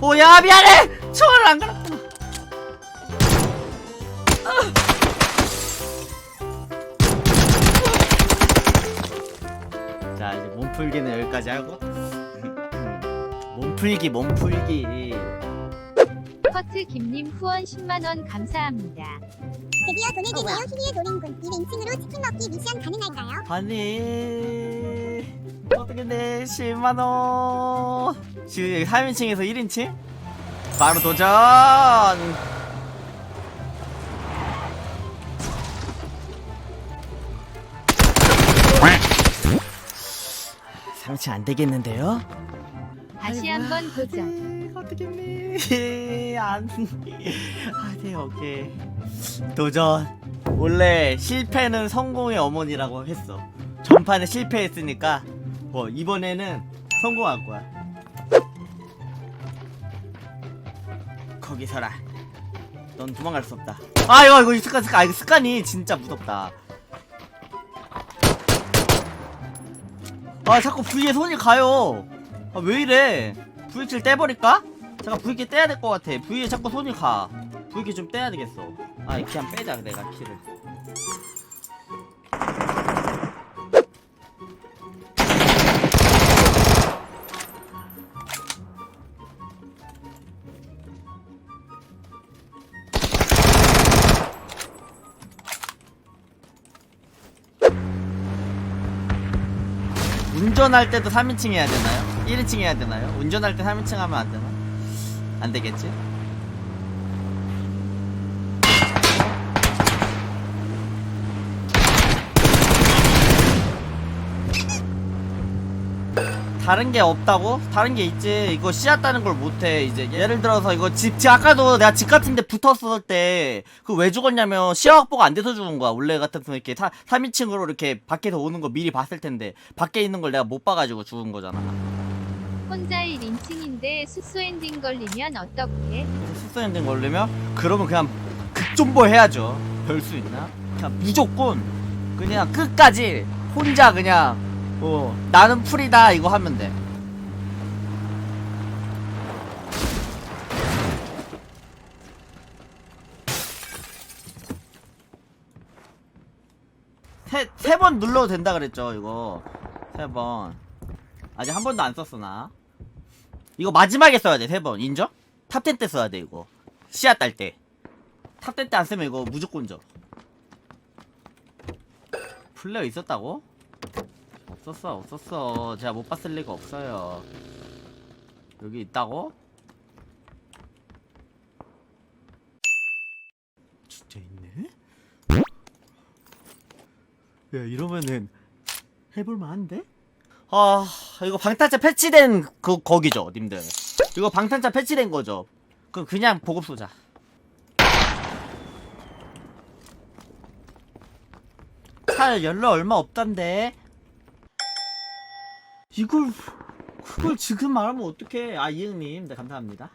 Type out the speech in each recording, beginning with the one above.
오야 미안해. 총알을 안 갈았구나 자 이제 몸풀기는 여기까지 하고. 몸풀기 몸풀기. 커트 김님 후원 10만원 감사합니다. 드디어 돈을 드디어 희비의 노린군. 1인칭으로 치킨 먹기 미션 가능할까요? 아니 어떻게 내 10만 원 지금 3인칭에서 1인칭? 바로 도전 상치 안 되겠는데요? 다시. 한번 도전. 어떻겠니? 안. 아, 네, 오케이. 도전. 원래 실패는 성공의 어머니라고 했어. 전판에 실패했으니까 뭐 이번에는 성공할 거야. 거기 서라. 넌 도망갈 수 없다. 아 이거 이거 습관 습관 아 이거 습관이 진짜 무섭다. 아 자꾸 V에 손이 가요. 아 왜 이래? V킬 떼버릴까? 잠깐 V킬 떼야 될 것 같아. V에 자꾸 손이 가. V킬 좀 떼야 되겠어. 아 그냥 빼자 내가 키를. 운전할 때도 3인칭 해야 되나요? 1인칭 해야 되나요? 운전할 때 3인칭 하면 안 되나? 안 되겠지? 다른 게 없다고? 다른 게 있지. 이거 씨앗 따는 걸 못해. 이제 예를 들어서 이거 집, 집 아까도 내가 집 같은데 붙었을 때 그 왜 죽었냐면 시야 확보가 안 돼서 죽은 거야. 원래 같았으면 이렇게 3, 3인칭으로 이렇게 밖에서 오는 거 미리 봤을 텐데 밖에 있는 걸 내가 못 봐가지고 죽은 거잖아. 혼자 1인칭인데 수소 엔딩 걸리면 어떡해? 숙소 엔딩 걸리면 그러면 그냥 극존버 해야죠. 별 수 있나? 그냥 무조건 그냥 끝까지 혼자 그냥 어 나는 풀이다 이거 하면 돼. 세세번 눌러도 된다 그랬죠 이거. 세 번. 아직 한 번도 안 썼어 나. 이거 마지막에 써야 돼 세 번. 인정? 탑10 때 써야 돼 이거. 씨앗 딸 때. 탑10 때 안 쓰면 이거 무조건 져. 플레어 있었다고? 없었어 없었어 제가 못 봤을 리가 없어요 여기 있다고? 진짜 있네? 야 이러면은 해볼만한데? 아 이거 방탄차 패치된 그 거기죠 님들 이거 방탄차 패치된 거죠 그럼 그냥 보급 쏘자 살 연료 얼마 없던데 이걸 그걸 지금 말하면 어떡해. 아 이응님. 네 감사합니다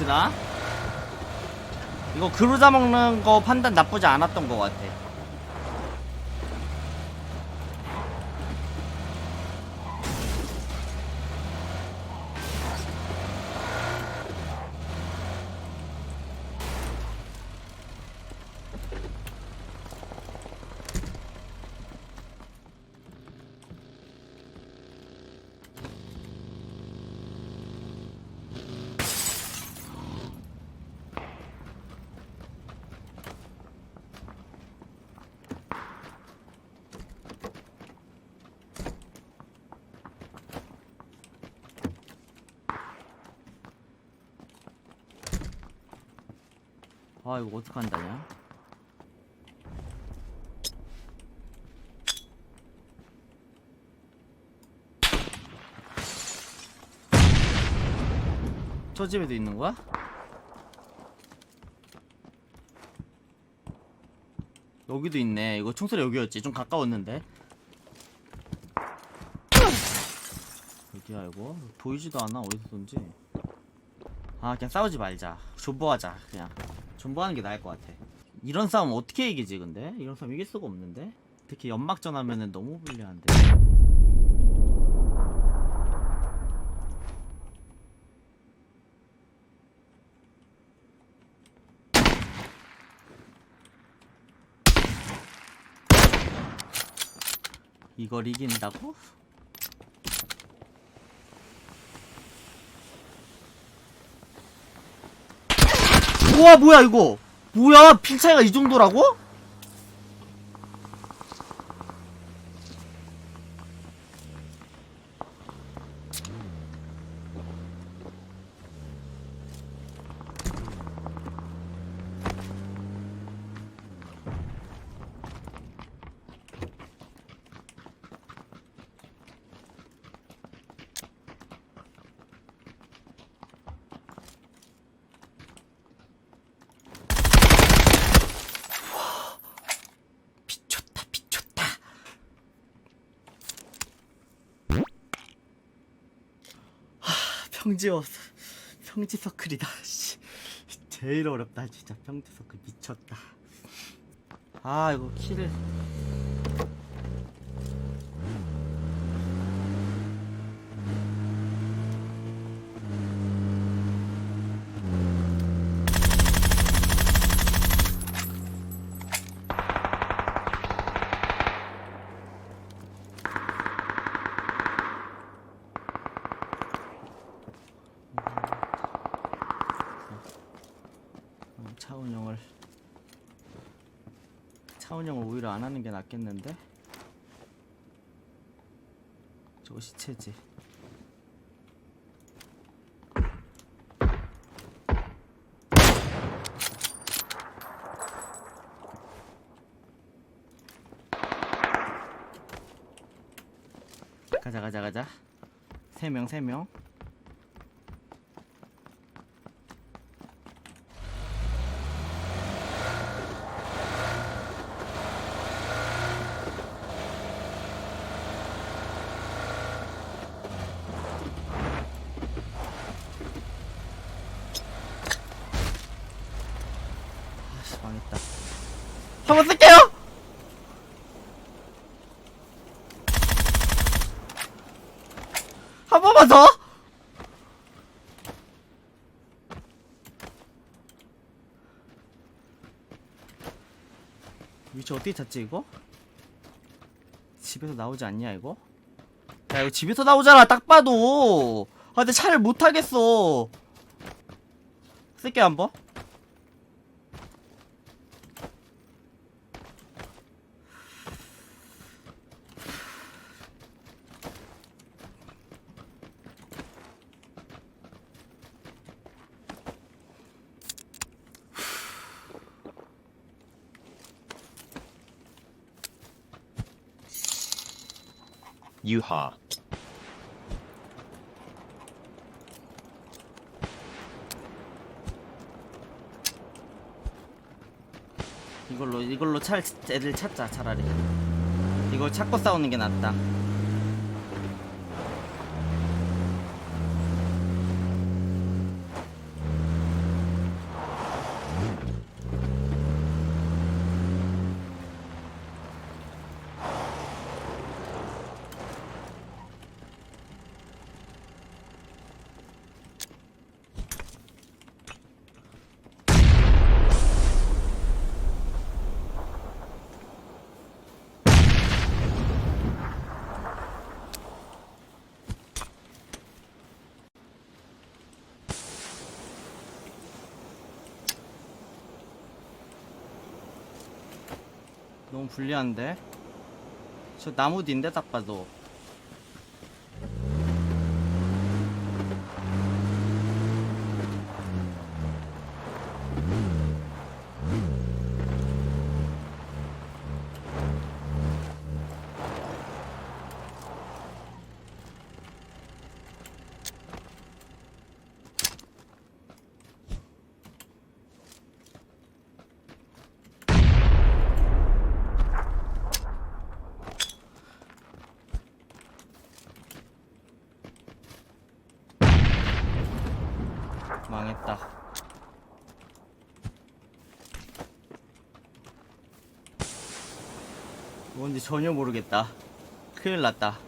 갑시다. 이거 그루자 먹는 거 판단 나쁘지 않았던 것 같아 아 이거 어떡한다냐 저 집에도 있는 거야? 여기도 있네. 이거 총소리 여기였지. 좀 가까웠는데. 어디야 이거? 보이지도 않아. 어디서 쏜지. 아 그냥 싸우지 말자. 존버하자. 그냥 존버하는 게 나을 것 같아. 이런 싸움 어떻게 이기지 근데? 이런 싸움 이길 수가 없는데? 특히 연막전 하면은 너무 불리한데. 이걸 이긴다고? 우와 뭐야 이거 뭐야 핀 차이가 이 정도라고? 평지어 평지 서클이다. 씨 제일 어렵다 진짜. 평지 서클 미쳤다. 아 이거 키를 차운영을 오히려 안 하는 게 낫겠는데? 저거 시체지. 가자 가자 가자. 세 명 세명 아씨 망했다 한번 쓸게요. 한 번만 더? 위치 어떻게 찾지 이거? 집에서 나오지 않냐 이거? 야 이거 집에서 나오잖아 딱 봐도. 아 근데 차를 못 타겠어. 쓸게 한번 유하. 이걸로 이걸로 찰 애들 찾자 차라리. 이걸 찾고 싸우는 게 낫다 너무 불리한데? 저 나무 뒤인데 딱 봐도 망했다. 뭔지 전혀 모르겠다. 큰일 났다.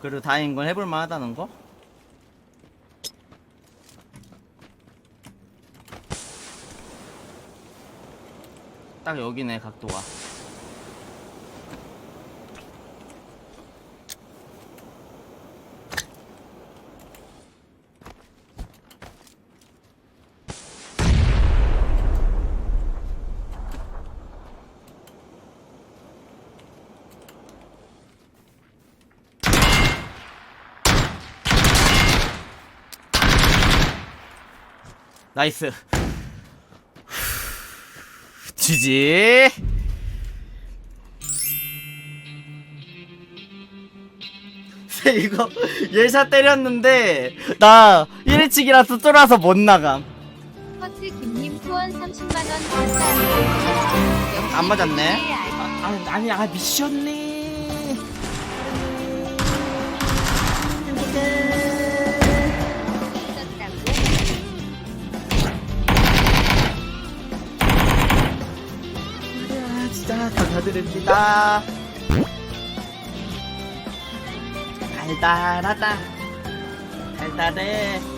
그래도 다행인 건 해볼만 하다는 거? 딱 여기네, 각도가. 나이스. 지지. 이거 예샷 때렸는데 나 1인칭이라서 쫄아서 못 나감. 퍼트 김님 후원 30만 원 감사합니다. 역시 안 맞았네. 알- 아, 아니 아 미션네. 진짜 감사드립니다. 달달하다. 달달해.